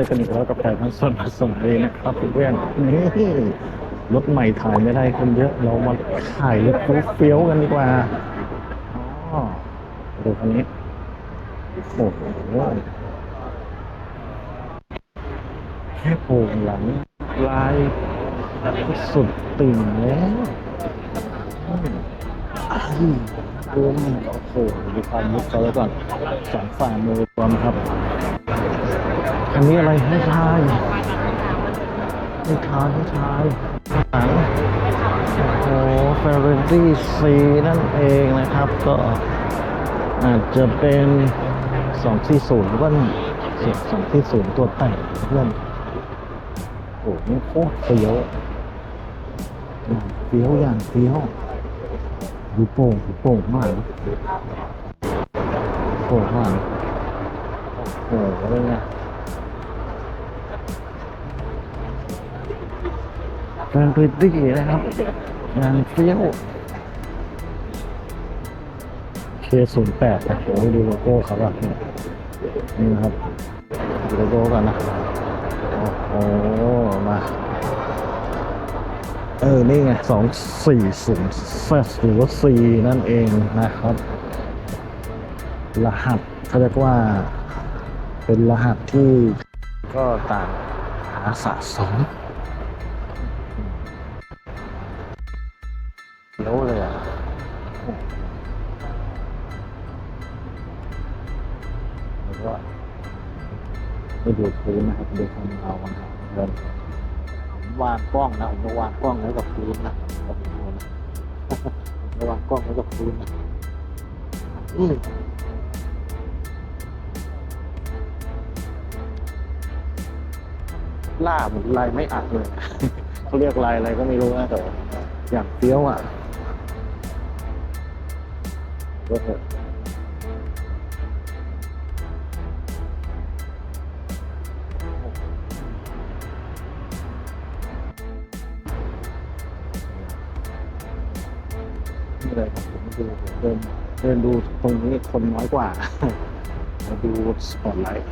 อกันอีกแล้วกับแขกทั้งส่วนผสมเลยนะครับเพื่อนนี่รถใหม่ถ่ายไม่ได้คนเยอะ เรามาถ่ายรถเฟี้ยวกันดีกว่าอ๋อดูคันนี้โอ้โหแค่โผล่หลังลายสุดติ่งแล้วอืมอ้าวดูมันโอ้โหดูความมุกเขาแล้วก่อนสองฝ่ามือรวมครับ อันนี้อะไรให้ทายให้ทายให้ทายหนังโอ้เฟรนตี้ซีนั่นเองนะครับ ก็อาจจะเป็นสองที่ศูนย์ก็สองที่ศูนย์ตัวแต่งเพื่อนโอ้โหโคตรเฟี้ยวอย่างเฟี้ยวอย่างเฟี้ยวดูโป่งดูโป่งมากนะโป่งมากนะโอ้โหอะไรเนี่ย แฟนพริตตี้นะครับ งานเฟี้ยว K08 นะโอ้ยดูโลโก้เขาแบบนี้นี่นะครับดูโลโก้กันนะโอ้โหมา เออ นี่ไง240 Z หรือว่า C นั่นเองนะครับ รหัสเขาเรียกว่า เป็นรหัสที่ก็ต่างหาสะสม ไปดูพื้นนะครับดูความเงาของเขาเดินผมวางกล้องนะผมจะวางกล้องไว้กับพื้นนะผมดูนะผมจะวางกล้องไว้กับพื้นนะอืมล่าเหมือนลายไม่อัดเลยเขาเรียกลายอะไรก็ไม่รู้นะแต่ว่าอย่างเฟี้ยวอะก็เถอะ เลยครับผมดูผมเดินเดินดูตรงนี้คนน้อยกว่า มาดูสปอตไลท์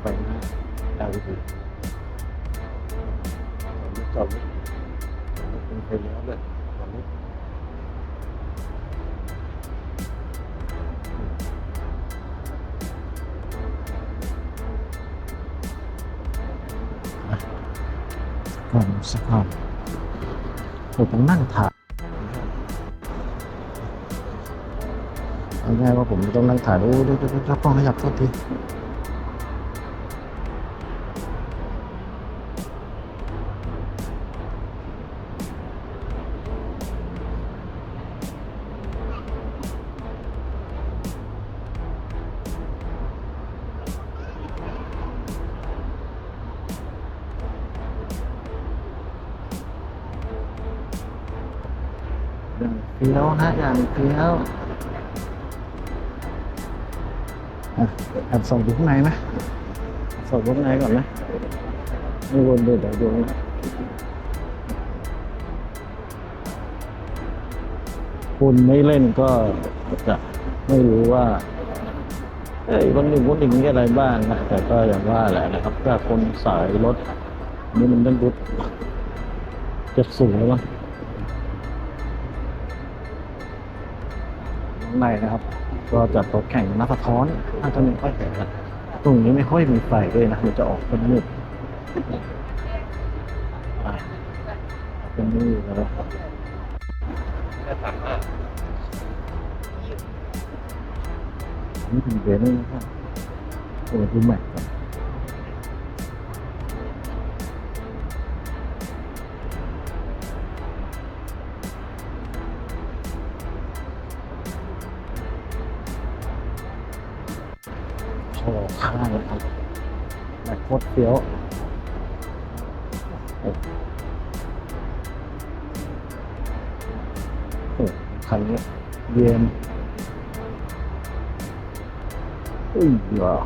ไฟหน้า LED จอดรถเป็นไฟเลี้ยวเลยจอดรถก่อนสักพักเราต้องนั่งถ่าย ง่ายว่าผมต้องนั่งถ่ายโอ้ยวเดี๋ยวเดี๋ยวกล้องขยับโทษทีเฟี้ยวนะอย่างเฟี้ยว แอบส่องดูข้างในไหมส่องดูข้างในก่อนไหมไม่วนดูเดี๋ยวดูนะคุณไม่เล่นก็จะไม่รู้ว่าเอ้ยวันหนึ่งวันหนึ่งมีอะไรบ้างนะแต่ก็อย่างว่าแหละนะครับถ้าคนสายรถนี่มันต้องรุดจะสูงแล้วมั้งข้างในนะครับ ก็จัดโต๊ะแข่งหน้าสะท้อนน่าจะไม่ค่อยเห็นนะตรงนี้ไม่ค่อยมีไฟด้วยนะมันจะออกเป็นมืดเป็นมืดแล้วนี่เป็นเบนซ์นะครับโอ้ดูแม็กก่ ชว์ข้างนะครับแม็กโคตรเฟี้ยวโอ้โหคันนี้เย็นอุ้ยว้าว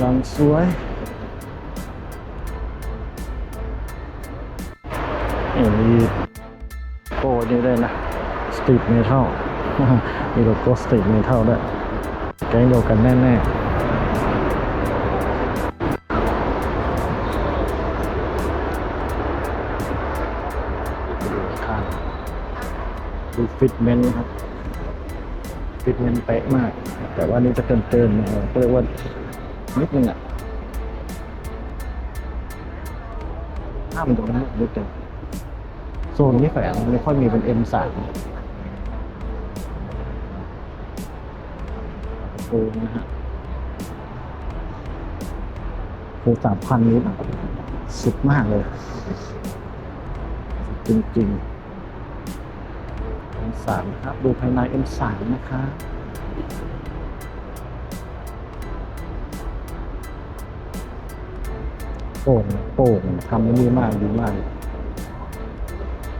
ยังสวยเอ็มีโก้นี่ด้วยนะ สตรีทเมทัลมีโลโก้สตรีทเมทัลด้วย แก๊งเดียวกันแน่ๆดูฟิตเมนต์ครับ ฟิตเมนต์เป๊ะมาก แต่ว่านี่จะเกินเกินก็เรียกว่านิดนึงอะห้ามันตรงนั้นนิดนึงโซนนี้แฝงไม่ค่อยมีเป็น M3 โอ้นะฮะโหสามพันนี้แบบสุดมากเลย จริงๆ M3 ครับ ดูภายใน M3 นะคะโป่งโป่งทำดีมากดีมาก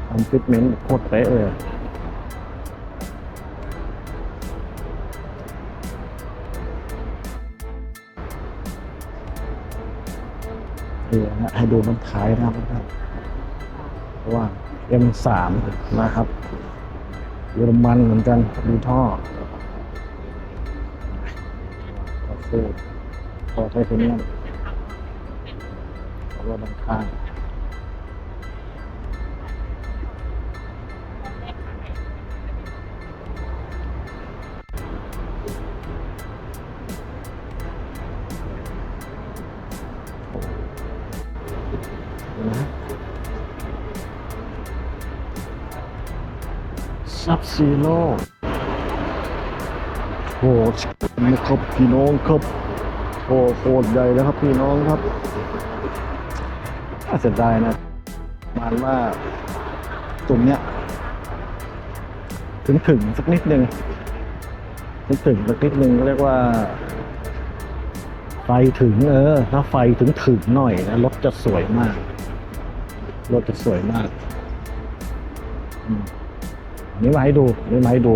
ทำฟิตเมนต์โคตรเป๊ะเลย เดี๋ยวนะให้ดูมันท้ายนะครับว่าเพราะว่า M3 นะครับเยอรมันเหมือนกันดูท่อก็คือพอไทเทเนียมเพราะว่าด้านข้าง ซับซีโร่โหนะครับพี่น้องครับโอ้โคตรใหญ่แล้วครับพี่น้องครับน่าเสียดายนะประมาณว่าตรงเนี้ยถึงถึงสักนิดนึงถึงถึงสักนิดนึงเรียกว่า ไฟถึงเออ ถ้าไฟถึงถึงหน่อยนะรถจะสวยมาก รถจะสวยมาก อืม นี้มาให้ดูนี่มาให้ดู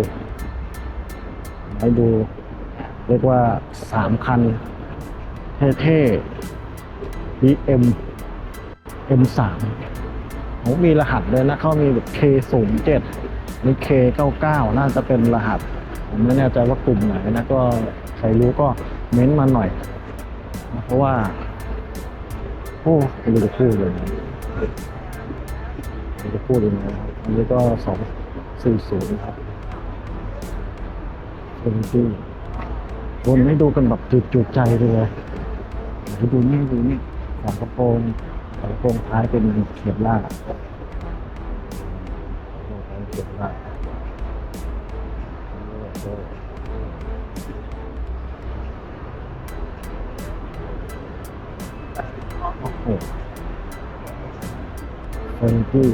มาให้ดู เรียกว่าสามคันเท่ๆ BM M3 ผมมีรหัสเลยนะเขามีแบบ K07 มี K99 น่าจะเป็นรหัส ผมไม่แน่ใจว่ากลุ่มไหนนะ ก็ใครรู้ก็เม้นต์มาหน่อย เพราะว่า โอ้ไม่รู้จะพูดเลยนะไม่รู้จะพูดเลยนะอันนี้ก็สอง สี่ศูนย์ครับเป็นที่วนให้ดูกันแบบจุดจุดใจเลยเดี๋ยวดูนี่ดูนี่ฝากระโปรงฝากระโปรงท้ายเป็นเขียบลากฝากระโปรงเขียบลากโอ้โหเป็นที่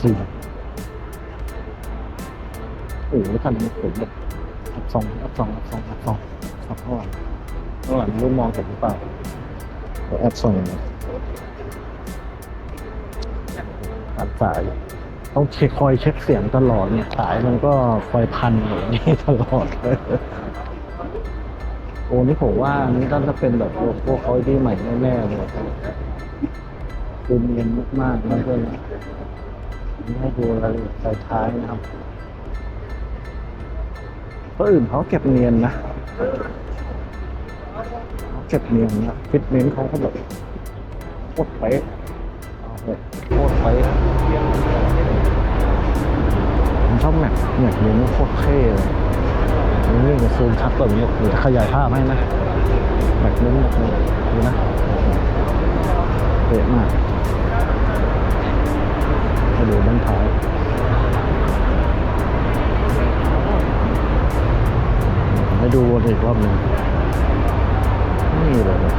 สี่ โอ้โหท่านนี้ผมแบบอับสองอับสองอับสองอับสองอับข้างหลังข้างหลังรู้มองเห็นหรือเปล่าเดี๋ยวแอบสองอัดสาย ต้องเช็คคอยเช็คเสียงตลอดเนี่ย สายมันก็คอยพันแบบนี้ตลอดเลยโอ้นี่ผมว่าอันนี่น่าจะเป็นแบบพวกเขาที่ใหม่แน่ๆเลยดูเนียนมากๆนะเพื่อนะนี่ให้ดูรายละเอียดท้ายนะครับ ก็อื่นเขาเก็บเนียนนะเขาเก็บเนียนนะฟิตเมนต์เขาก็แบบโคตรเป๊ะเอาเถอะโคตรเป๊ะผมชอบแม็กแม็กนี้มันโคตรเท่เลยนี่จะซูมชัดแบบนี้เดี๋ยวจะขยายภาพให้นะแม็กนี้แม็กนี้ดูนะเป๊ะมากให้ดูด้านท้าย ดูวนอีกรอบหนึ่งนี่เลยนะ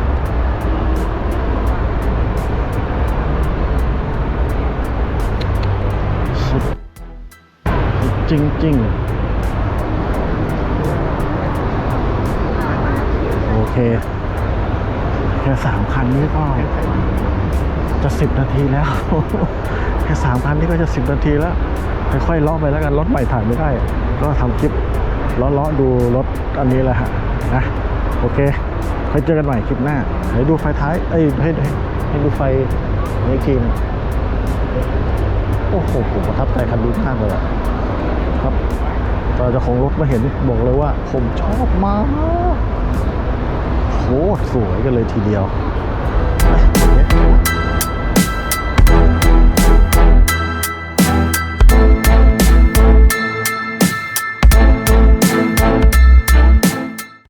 สุดจริง ๆ โอเค แค่สามคันนี้ก็จะสิบนาทีแล้ว แค่สามคันนี้ก็จะสิบนาทีแล้วค่อยๆลาะไปแล้วกันรถใหม่ถ่ายไม่ได้ ก็ทำคลิป เลาะๆดูรถอันนี้แหละฮะนะโอเคค่อยเจอกันใหม่คลิปหน้าเดี๋ยวดูไฟท้ายเอ้ยให้ให้ดูไฟในทีมโอ้โหผมประทับใจคันนี้มากเลยครับตอนเจ้าของรถมาเห็นบอกเลยว่าผมชอบมากโคตรสวยกันเลยทีเดียว